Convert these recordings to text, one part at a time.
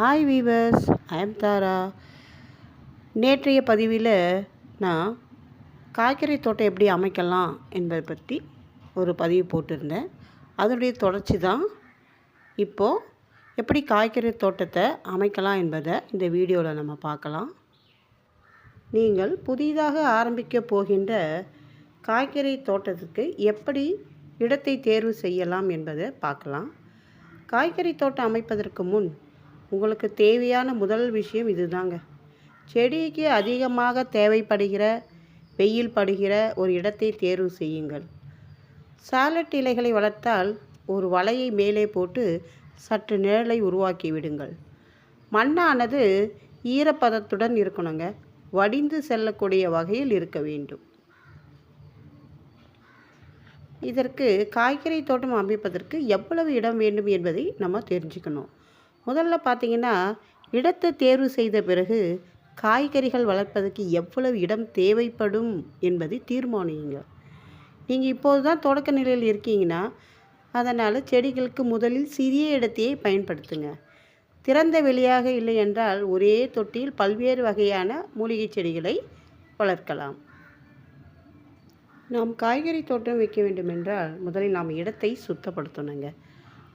Hi viewers I'm தாரா நேற்றைய பதிவில் நான் காய்கறி தோட்டம் எப்படி அமைக்கலாம் என்பதை பற்றி ஒரு பதிவு போட்டிருந்தேன். அதனுடைய தொடர்ச்சி தான் இப்போது எப்படி காய்கறி தோட்டத்தை அமைக்கலாம் என்பதை இந்த வீடியோவில் நம்ம பார்க்கலாம். நீங்கள் புதிதாக ஆரம்பிக்க போகின்ற காய்கறி தோட்டத்துக்கு எப்படி இடத்தை தேர்வு செய்யலாம் என்பதை பார்க்கலாம். காய்கறி தோட்டம் அமைப்பதற்கு முன் உங்களுக்கு தேவையான முதல் விஷயம் இதுதாங்க. செடிக்கு அதிகமாக தேவைப்படுகிற வெயில் படுகிற ஒரு இடத்தை தேர்வு செய்யுங்கள். சாலட் இலைகளை வளர்த்தால் ஒரு வலையை மேலே போட்டு சற்று நிழலை உருவாக்கி விடுங்கள். மண்ணானது ஈரப்பதத்துடன் இருக்கணுங்க. வடிந்து செல்லக்கூடிய வகையில் இருக்க வேண்டும். இதற்கு காய்கறி தோட்டம் அமைப்பதற்கு எவ்வளவு இடம் வேண்டும் என்பதை நம்ம தெரிஞ்சுக்கணும். முதல்ல பார்த்தீங்கன்னா இடத்தை தேர்வு செய்த பிறகு காய்கறிகள் வளர்ப்பதற்கு எவ்வளவு இடம் தேவைப்படும் என்பதை தீர்மானியுங்க நீங்கள் இப்போது தான் தொடக்க நிலையில் இருக்கீங்கன்னா அதனால் செடிகளுக்கு முதலில் சிறிய இடத்தையே பயன்படுத்துங்க. திறந்த வெளியாக இல்லை என்றால் ஒரே தொட்டியில் பல்வேறு வகையான மூலிகை செடிகளை வளர்க்கலாம். நாம் காய்கறி தோட்டம் வைக்க வேண்டுமென்றால் முதலில் நாம் இடத்தை சுத்தப்படுத்தணுங்க.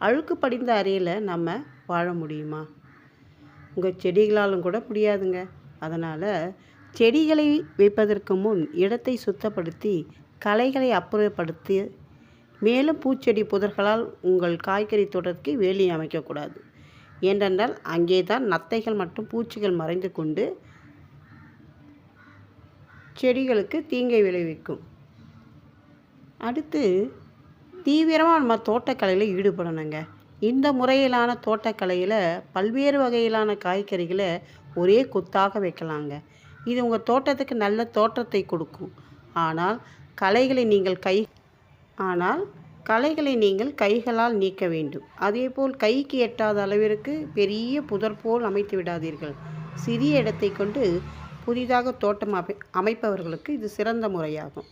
அழுக்கு படிந்த அறையில் நம்ம வாழ முடியுமா? உங்கள் செடிகளாலும் கூட முடியாதுங்க. அதனால் செடிகளை வைப்பதற்கு முன் இடத்தை சுத்தப்படுத்தி களைகளை அப்புறப்படுத்தி மேலும் பூச்செடி புதர்களால் உங்கள் காய்கறி தொடர்க்கு வேலி அமைக்கக்கூடாது. ஏனென்றால் அங்கே தான் நத்தைகள் மற்றும் பூச்சிகள் மறைந்து கொண்டு செடிகளுக்கு தீங்கை விளைவிக்கும். அடுத்து தீவிரமாக நம்ம தோட்டக்கலையில் ஈடுபடணுங்க. இந்த முறையிலான தோட்டக்கலையில் பல்வேறு வகையிலான காய்கறிகளை ஒரே கொத்தாக வைக்கலாங்க. இது உங்கள் தோட்டத்துக்கு நல்ல தோற்றத்தை கொடுக்கும். ஆனால் கலைகளை நீங்கள் கை ஆனால் கலைகளை நீங்கள் கைகளால் நீக்க வேண்டும். அதேபோல் கைக்கு எட்டாத அளவிற்கு பெரிய புதர் போல் அமைத்து விடாதீர்கள். சிறிய இடத்தை கொண்டு புதிதாக தோட்டம் அமை அமைப்பவர்களுக்கு இது சிறந்த முறையாகும்.